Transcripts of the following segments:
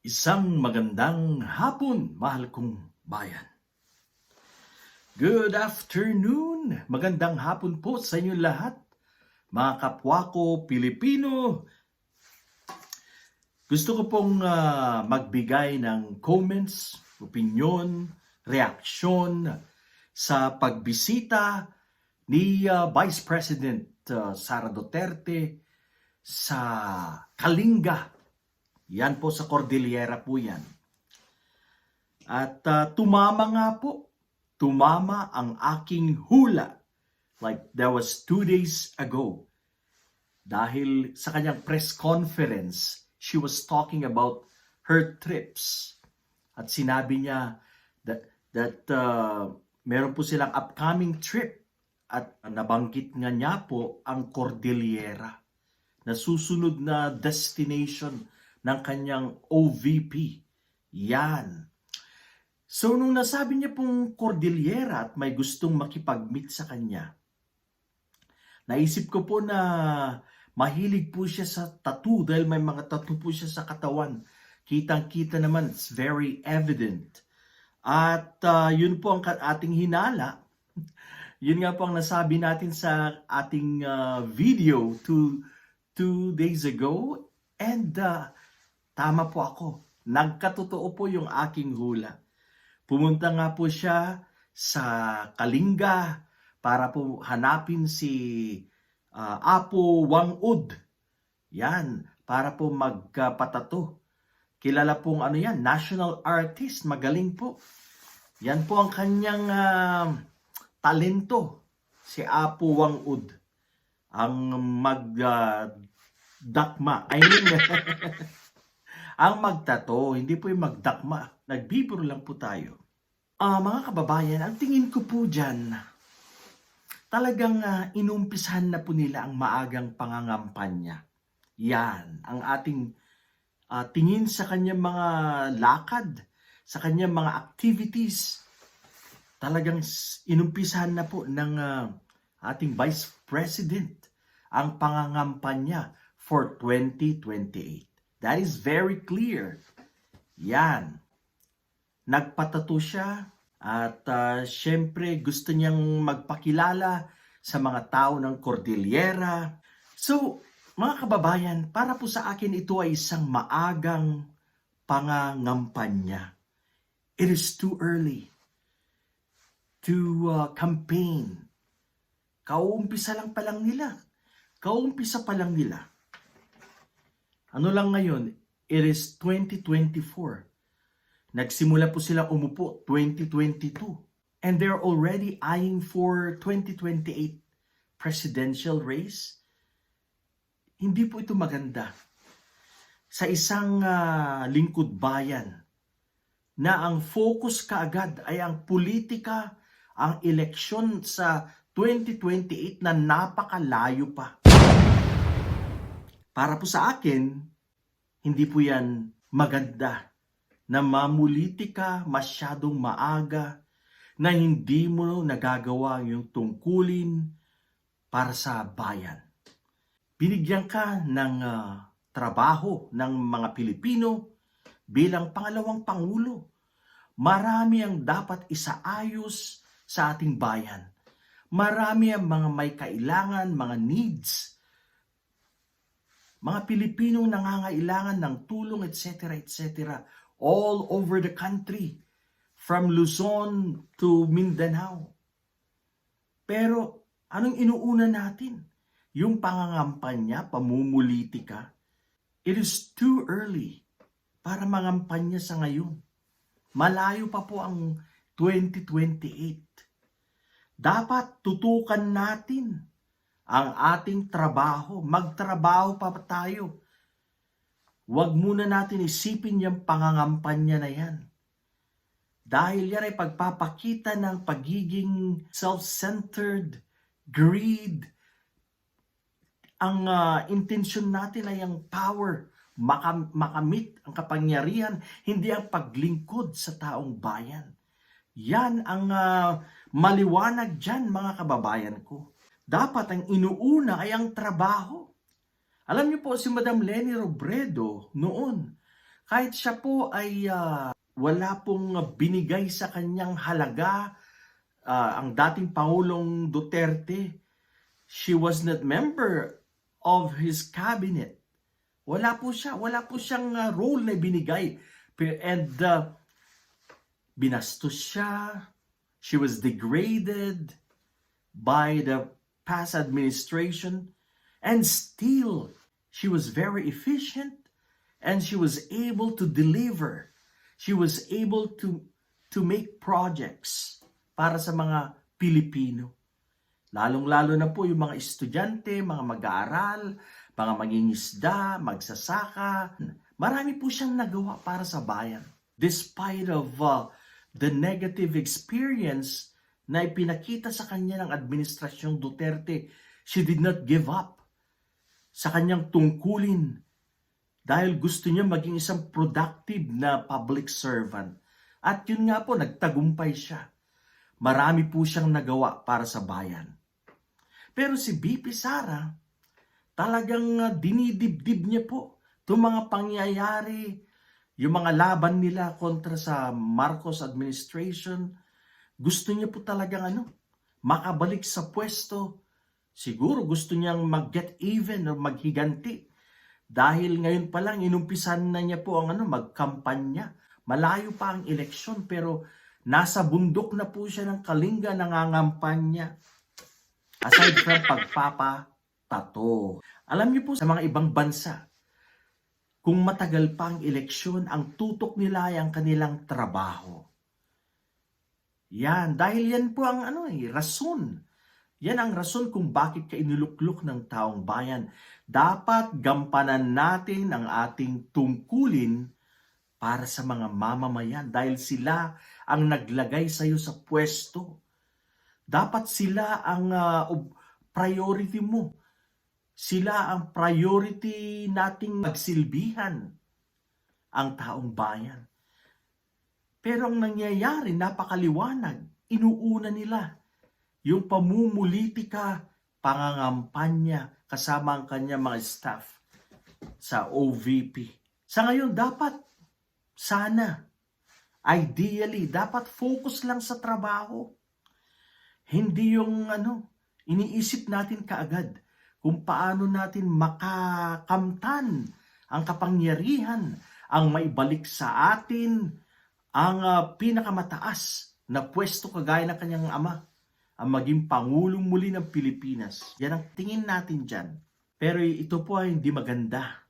Isang magandang hapon, mahal kong bayan. Good afternoon! Magandang hapon po sa inyo lahat, mga kapwa ko Pilipino. Gusto ko pong ah, magbigay ng comments, opinion, reaksyon sa pagbisita ni ah, Vice President ah, Sara Duterte sa Kalinga, yan po sa Cordillera po yan. At ah, tumama nga po, tumama ang aking hula. Like that was two days ago. Dahil sa kanyang press conference, she was talking about her trips. At sinabi niya that, that ah, meron po silang upcoming trip. At nabanggit nga niya po ang Cordillera na susunod na destination ng kanyang OVP. Yan. So, nung nasabi niya pong Cordillera at may gustong makipag-meet sa kanya, naisip ko po na mahilig po siya sa tattoo dahil may mga tattoo po siya sa katawan. Kitang-kita naman, it's very evident. At ah, yun po ang ating hinala. Yun nga po ang nasabi natin sa ating ah, video two, two days ago. And ah, tama po ako. Nagkatotoo po yung aking hula. Pumunta nga po siya sa Kalinga para po hanapin si ah, Apo Wangud. Yan, para po magpatato. Kilala pong ano yan, national artist, magaling po. Yan po ang kanyang ah, talento, si Apo Wangud. Ang mag ah, dakma. I mean, ang magtato, hindi po yung magdakma. Nagbibiro lang po tayo. Ah, mga kababayan, ang tingin ko po dyan, talagang ah, inumpisahan na po nila ang maagang pangangampanya. Yan, ang ating ah, tingin sa kanyang mga lakad, sa kanyang mga activities. Talagang inumpisahan na po ng ah, ating Vice President ang pangangampanya for 2028. That is very clear. Yan. Nagpatato siya at ah, syempre gusto niyang magpakilala sa mga tao ng Cordillera. So, mga kababayan, para po sa akin ito ay isang maagang pangangampanya. It is too early to ah, campaign. Kauumpisa lang pa lang nila. Kauumpisa pa lang nila. Ano lang ngayon, it is 2024. Nagsimula po silang umupo 2022. And they're already eyeing for 2028 presidential race. Hindi po ito maganda. Sa isang ah, lingkod bayan na ang focus kaagad ay ang politika, ang eleksyon sa 2028 na napakalayo pa. Para po sa akin, hindi po yan maganda na mamuliti ka masyadong maaga na hindi mo nagagawa yung tungkulin para sa bayan. Binigyan ka ng ah, trabaho ng mga Pilipino bilang pangalawang pangulo. Marami ang dapat isaayos sa ating bayan. Marami ang mga may kailangan, mga needs mga Pilipinong nangangailangan ng tulong, etc., etc., all over the country, from Luzon to Mindanao. Pero, anong inuuna natin? Yung pangangampanya, pamumulitika? It is too early para mangampanya sa ngayon. Malayo pa po ang 2028. Dapat tutukan natin ang ating trabaho. Magtrabaho pa tayo. Huwag muna natin isipin yung pangangampanya na yan. Dahil yan ay pagpapakita ng pagiging self-centered, greed. Ang ah, intensyon natin ay ang power, maka- makamit ang kapangyarihan, hindi ang paglingkod sa taong bayan. Yan ang ah, maliwanag dyan mga kababayan ko dapat ang inuuna ay ang trabaho. Alam niyo po si Madam Lenny Robredo noon, Kahit siya po ay ah, wala pong binigay sa kanyang halaga, ah, ang dating Pangulong Duterte, she was not member of his cabinet. Wala po siya, wala po siyang ah, role na binigay. And ah, binastos siya, she was degraded by the past administration, and still she was very efficient and she was able to deliver. She was able to to make projects para sa mga Pilipino. Lalong-lalo na po yung mga estudyante, mga mag-aaral, mga mangingisda, magsasaka. Marami po siyang nagawa para sa bayan. Despite of uh, the negative experience na ipinakita sa kanya ng administrasyong Duterte, she did not give up sa kanyang tungkulin dahil gusto niya maging isang productive na public servant. At yun nga po, nagtagumpay siya. Marami po siyang nagawa para sa bayan. Pero si BP Sara, talagang uh, dinidibdib niya po itong mga pangyayari, yung mga laban nila kontra sa Marcos administration. Gusto niya po talagang ano, makabalik sa pwesto. Siguro gusto niyang mag-get even o maghiganti. Dahil ngayon pa lang, inumpisan na niya po ang ano, magkampanya. Malayo pa ang eleksyon pero nasa bundok na po siya ng kalinga nangangampanya. Aside from pagpapatato. Alam niyo po sa mga ibang bansa, kung matagal pa ang eleksyon, ang tutok nila ay ang kanilang trabaho. Yan, dahil yan po ang ano eh, rason. Yan ang rason kung bakit ka inuluklok ng taong bayan. Dapat gampanan natin ang ating tungkulin para sa mga mamamayan dahil sila ang naglagay sa iyo sa pwesto. Dapat sila ang ob- priority mo. Sila ang priority nating magsilbihan ang taong bayan. Pero ang nangyayari, napakaliwanag. Inuuna nila yung pamumulitika, pangangampanya kasama ang kanya mga staff sa OVP. Sa ngayon, dapat, sana, ideally, dapat focus lang sa trabaho. Hindi yung ano, iniisip natin kaagad kung paano natin makakamtan ang kapangyarihan, ang maibalik sa atin ang ah, pinakamataas na pwesto kagaya ng kanyang ama, ang maging Pangulong muli ng Pilipinas. Yan ang tingin natin dyan. Pero ito po ay hindi maganda.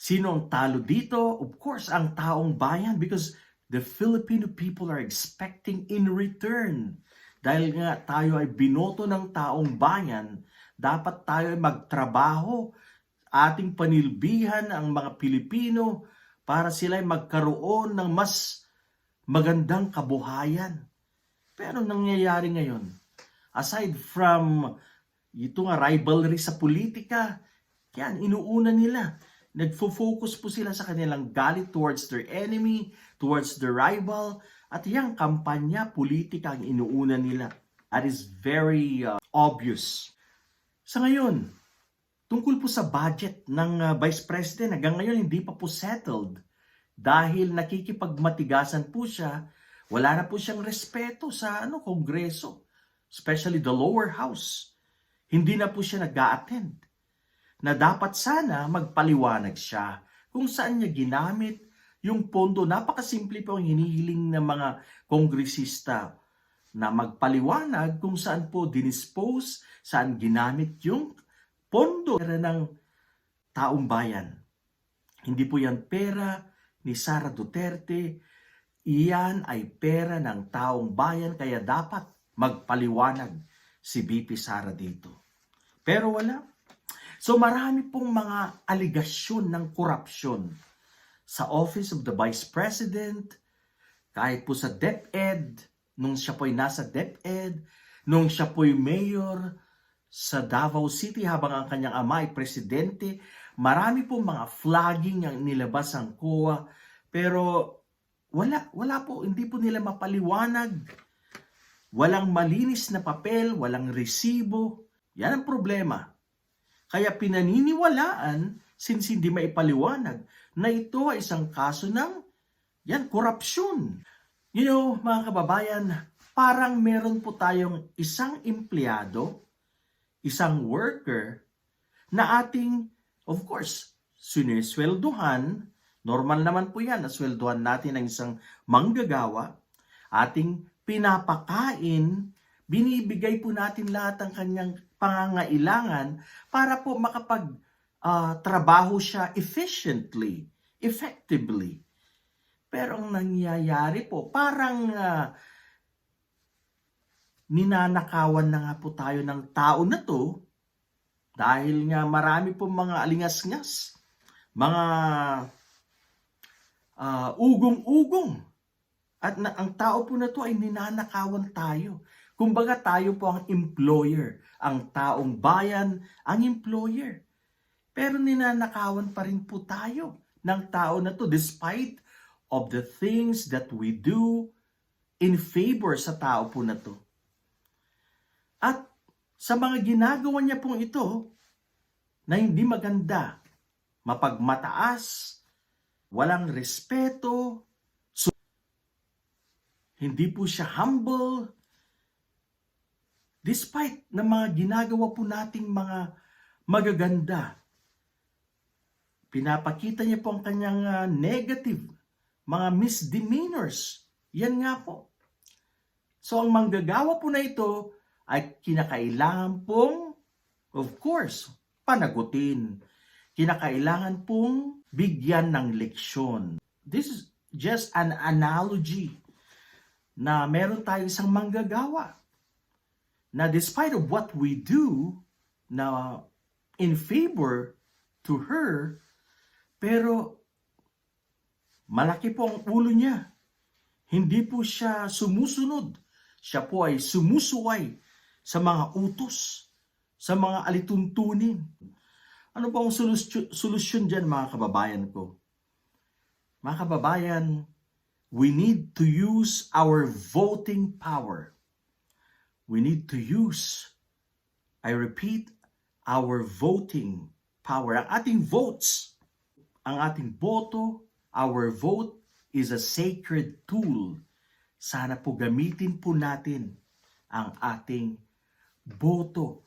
Sino ang talo dito? Of course, ang taong bayan because the Filipino people are expecting in return. Dahil nga tayo ay binoto ng taong bayan, dapat tayo ay magtrabaho, ating panilbihan ang mga Pilipino para sila magkaroon ng mas magandang kabuhayan. Pero nangyayari ngayon, aside from ito nga rivalry sa politika, yan, inuuna nila. Nagfo-focus po sila sa kanilang galit towards their enemy, towards their rival, at yung kampanya, politika ang inuuna nila. That is very uh, obvious. Sa ngayon, tungkol po sa budget ng uh, Vice President, hanggang ngayon hindi pa po settled. Dahil nakikipagmatigasan po siya, wala na po siyang respeto sa ano Kongreso, especially the lower house. Hindi na po siya nag attend na dapat sana magpaliwanag siya kung saan niya ginamit yung pondo. Napakasimple po ang hinihiling ng mga kongresista na magpaliwanag kung saan po dinispose, saan ginamit yung pondo ng taong bayan. Hindi po yan pera ni Sara Duterte, iyan ay pera ng taong bayan kaya dapat magpaliwanag si BP Sara dito. Pero wala. So marami pong mga aligasyon ng korupsyon sa Office of the Vice President, kahit po sa DepEd, nung siya po'y nasa DepEd, nung siya po'y mayor sa Davao City habang ang kanyang ama ay presidente, marami pong mga flagging ang nilabas ang COA, pero wala, wala po, hindi po nila mapaliwanag. Walang malinis na papel, walang resibo. Yan ang problema. Kaya pinaniniwalaan, since hindi maipaliwanag, na ito ay isang kaso ng yan, korupsyon. You know, mga kababayan, parang meron po tayong isang empleyado, isang worker, na ating, of course, siniswelduhan, normal naman po yan, naswelduhan natin ang isang manggagawa, ating pinapakain, binibigay po natin lahat ng kanyang pangangailangan para po makapag ah, trabaho siya efficiently, effectively. Pero ang nangyayari po, parang ah, ninanakawan na nga po tayo ng tao na to dahil nga marami po mga alingas-ngas, mga ah, ugong-ugong. At na, ang tao po na to ay ninanakawan tayo. Kumbaga tayo po ang employer, ang taong bayan ang employer. Pero ninanakawan pa rin po tayo ng tao na to despite of the things that we do in favor sa tao po na to. At sa mga ginagawa niya pong ito na hindi maganda, mapagmataas, walang respeto, so, hindi po siya humble, despite ng mga ginagawa po nating mga magaganda, pinapakita niya po ang kanyang ah, negative, mga misdemeanors. Yan nga po. So ang manggagawa po na ito ay kinakailangan pong, of course, panagutin. Kinakailangan pong bigyan ng leksyon. This is just an analogy na meron tayo isang manggagawa na despite of what we do na in favor to her, pero malaki po ang ulo niya. Hindi po siya sumusunod. Siya po ay sumusuway sa mga utos, sa mga alituntunin. Ano po ang solusyon, solusyon dyan mga kababayan ko? Mga kababayan, we need to use our voting power. We need to use, I repeat, our voting power. Ang ating votes, ang ating boto, our vote is a sacred tool. Sana po gamitin po natin ang ating boto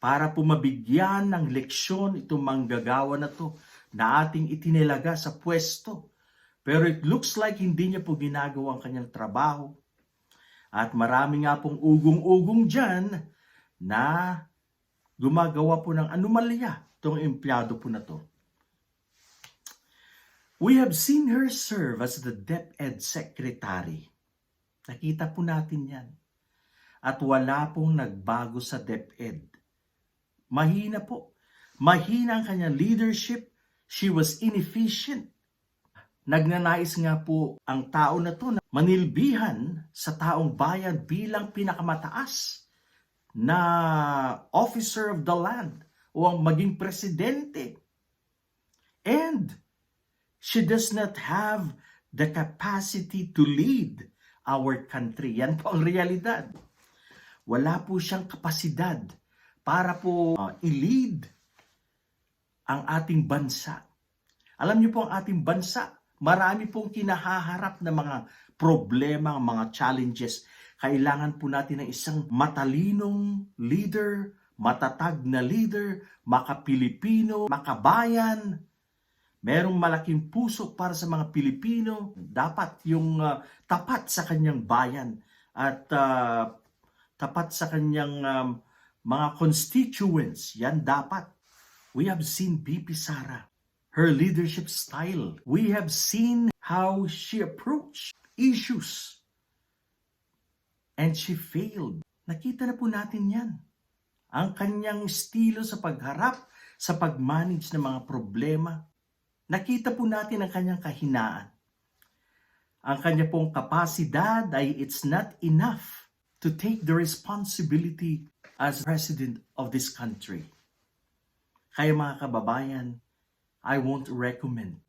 para po mabigyan ng leksyon itong manggagawa na to na ating itinilaga sa pwesto. Pero it looks like hindi niya po ginagawa ang kanyang trabaho. At marami nga pong ugong-ugong dyan na gumagawa po ng anomalya itong empleyado po na to. We have seen her serve as the DepEd Secretary. Nakita po natin yan. At wala pong nagbago sa DepEd. Mahina po. Mahina ang kanyang leadership. She was inefficient. Nagnanais nga po ang tao na to na manilbihan sa taong bayan bilang pinakamataas na officer of the land o ang maging presidente. And she does not have the capacity to lead our country. Yan po ang realidad. Wala po siyang kapasidad para po uh, i-lead ang ating bansa. Alam niyo po ang ating bansa, marami pong kinahaharap na mga problema, mga challenges. Kailangan po natin ng isang matalinong leader, matatag na leader, makapilipino, makabayan, merong malaking puso para sa mga Pilipino, dapat yung uh, tapat sa kanyang bayan at uh, tapat sa kanyang um, mga constituents. Yan dapat. We have seen BP Sara, her leadership style. We have seen how she approached issues. And she failed. Nakita na po natin yan. Ang kanyang estilo sa pagharap, sa pag-manage ng mga problema, nakita po natin ang kanyang kahinaan. Ang kanya pong kapasidad ay it's not enough to take the responsibility as president of this country. Kaya mga kababayan, I won't recommend.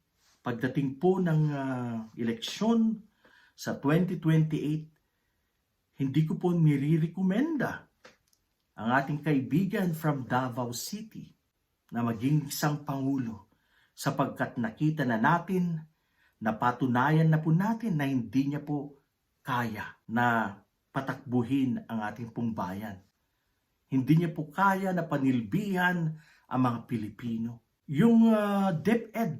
Pagdating po ng uh, eleksyon sa 2028, hindi ko po nirirekomenda ang ating kaibigan from Davao City na maging isang pangulo sapagkat nakita na natin, napatunayan na po natin na hindi niya po kaya na patakbuhin ang ating pong. Hindi niya po kaya na panilbihan ang mga Pilipino. Yung ah, DepEd,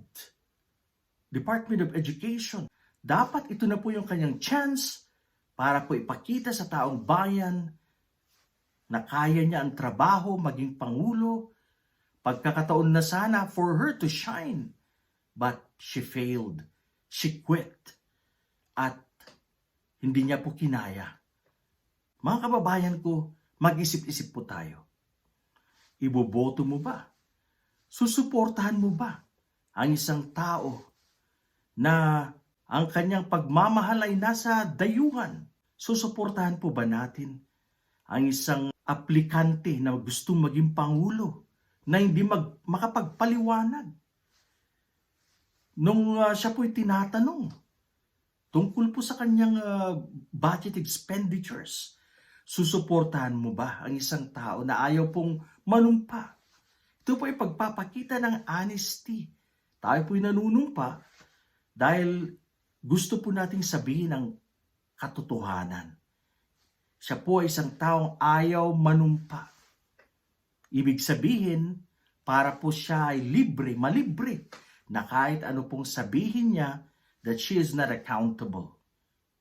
Department of Education, dapat ito na po yung kanyang chance para po ipakita sa taong bayan na kaya niya ang trabaho, maging pangulo, pagkakataon na sana for her to shine. But she failed. She quit. At hindi niya po kinaya. Mga kababayan ko, mag-isip-isip po tayo. Iboboto mo ba? Susuportahan mo ba ang isang tao na ang kanyang pagmamahal ay nasa dayuhan? Susuportahan po ba natin ang isang aplikante na gustong maging pangulo na hindi mag, makapagpaliwanag? Nung ah, siya po'y tinatanong tungkol po sa kanyang ah, budget expenditures, susuportahan mo ba ang isang tao na ayaw pong manumpa? Ito po ay pagpapakita ng honesty. Tayo po'y nanunumpa dahil gusto po nating sabihin ang katotohanan. Siya po ay isang taong ayaw manumpa. Ibig sabihin, para po siya ay libre, malibre, na kahit ano pong sabihin niya, that she is not accountable.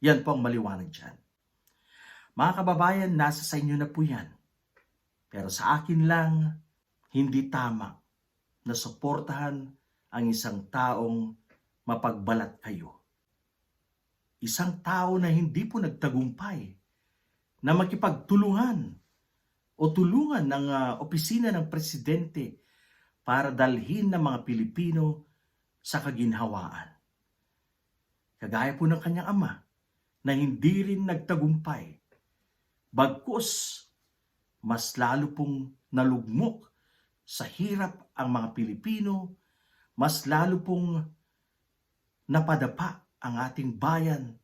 Yan po ang maliwanag dyan. Mga kababayan, nasa sa inyo na po yan. Pero sa akin lang, hindi tama na suportahan ang isang taong mapagbalat kayo. Isang tao na hindi po nagtagumpay na makipagtulungan o tulungan ng ah, opisina ng presidente para dalhin ng mga Pilipino sa kaginhawaan. Kagaya po ng kanyang ama na hindi rin nagtagumpay. Bagkus, mas lalo pong nalugmok sa hirap ang mga Pilipino, mas lalo pong napadapa ang ating bayan.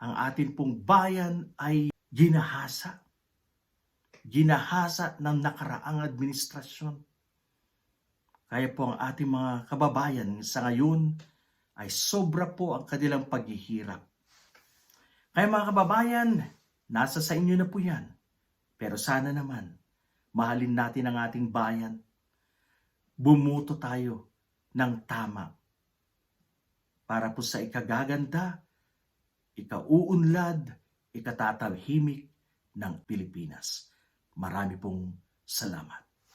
Ang ating pong bayan ay ginahasa. Ginahasa ng nakaraang administrasyon. Kaya po ang ating mga kababayan sa ngayon ay sobra po ang kanilang paghihirap. Kaya mga kababayan, nasa sa inyo na po yan. Pero sana naman, mahalin natin ang ating bayan. Bumuto tayo ng tama para po sa ikagaganda, ikauunlad, ikatatahimik ng Pilipinas. Marami pong salamat.